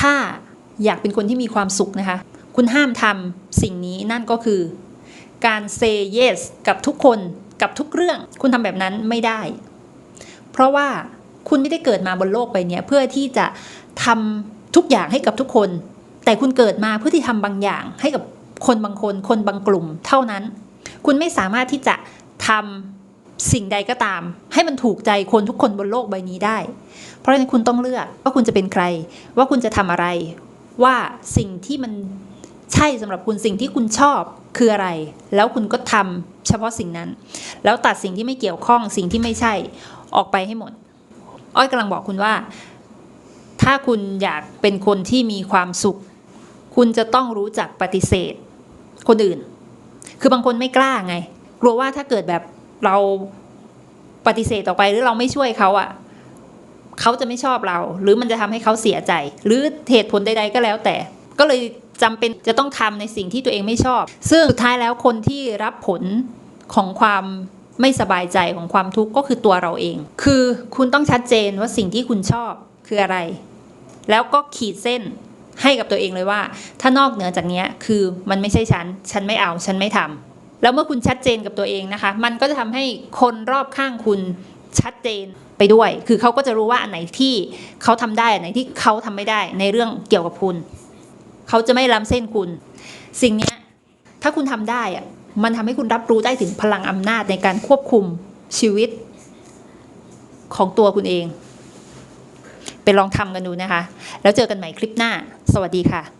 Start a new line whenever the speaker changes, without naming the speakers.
ถ้าอยากเป็นคนที่มีความสุขนะคะ คุณห้ามทำสิ่งนี้นั่นก็คือ การ say yes กับทุกคนกับทุกเรื่อง คุณทำแบบนั้นไม่ได้ เพราะว่าคุณไม่ได้เกิดมาบนโลกใบเนี้ยเพื่อที่จะทำทุกอย่างให้กับทุกคน แต่คุณเกิดมาเพื่อที่ทำบางอย่างให้กับคนบางคน คนบางกลุ่ม เท่านั้น คุณไม่สามารถที่จะทำ สิ่งใดก็ตาม ให้มันถูกใจคนทุกคนบนโลกใบนี้ได้ เพราะฉะนั้นคุณต้องเลือกว่าคุณจะเป็นใคร ว่าคุณจะทำอะไร ว่าสิ่งที่มันใช่สำหรับคุณสิ่งที่คุณชอบคืออะไร แล้วคุณก็ทำเฉพาะสิ่งนั้น แล้วตัดสิ่งที่ไม่เกี่ยวข้องสิ่งที่ไม่ใช่ออกไปให้หมด อ้อยกำลังบอกคุณว่า ถ้าคุณอยากเป็นคนที่มีความสุข คุณจะต้องรู้จักปฏิเสธ คนอื่น คือบางคนไม่กล้าไง กลัวว่าถ้าเกิดแบบ เราปฏิเสธออกไปหรือเราไม่ช่วยเขาอะเขาจะไม่ชอบเรา หรือมันจะทำให้เขาเสียใจ หรือเหตุผลใด ๆ ก็แล้วแต่ ก็เลยจำเป็นจะต้องทำในสิ่งที่ตัวเองไม่ชอบ ซึ่งสุดท้ายแล้วคนที่รับผลของความไม่สบายใจของความทุกข์ก็คือตัวเราเอง คือคุณต้องชัดเจนว่าสิ่งที่คุณชอบคืออะไร แล้วก็ขีดเส้นให้กับตัวเองเลยว่า ถ้านอกเหนือจากนี้คือมันไม่ใช่ฉัน ฉันไม่เอา ฉันไม่ทำ แล้วเมื่อคุณชัดเจนกับตัวเองนะคะ มันก็จะทำให้คนรอบข้างคุณชัดเจนไปด้วย คือเขาก็จะรู้ว่าอันไหนที่เขาทำได้อันไหนที่เขาทำไม่ได้ในเรื่องเกี่ยวกับคุณ เขาจะไม่ล้ำเส้นคุณ สิ่งนี้ถ้าคุณทำได้อะมันทำให้คุณรับรู้ได้ถึงพลังอำนาจในการควบคุมชีวิตของตัวคุณเอง ไปลองทำกันดูนะคะ แล้วเจอกันใหม่คลิปหน้า สวัสดีค่ะ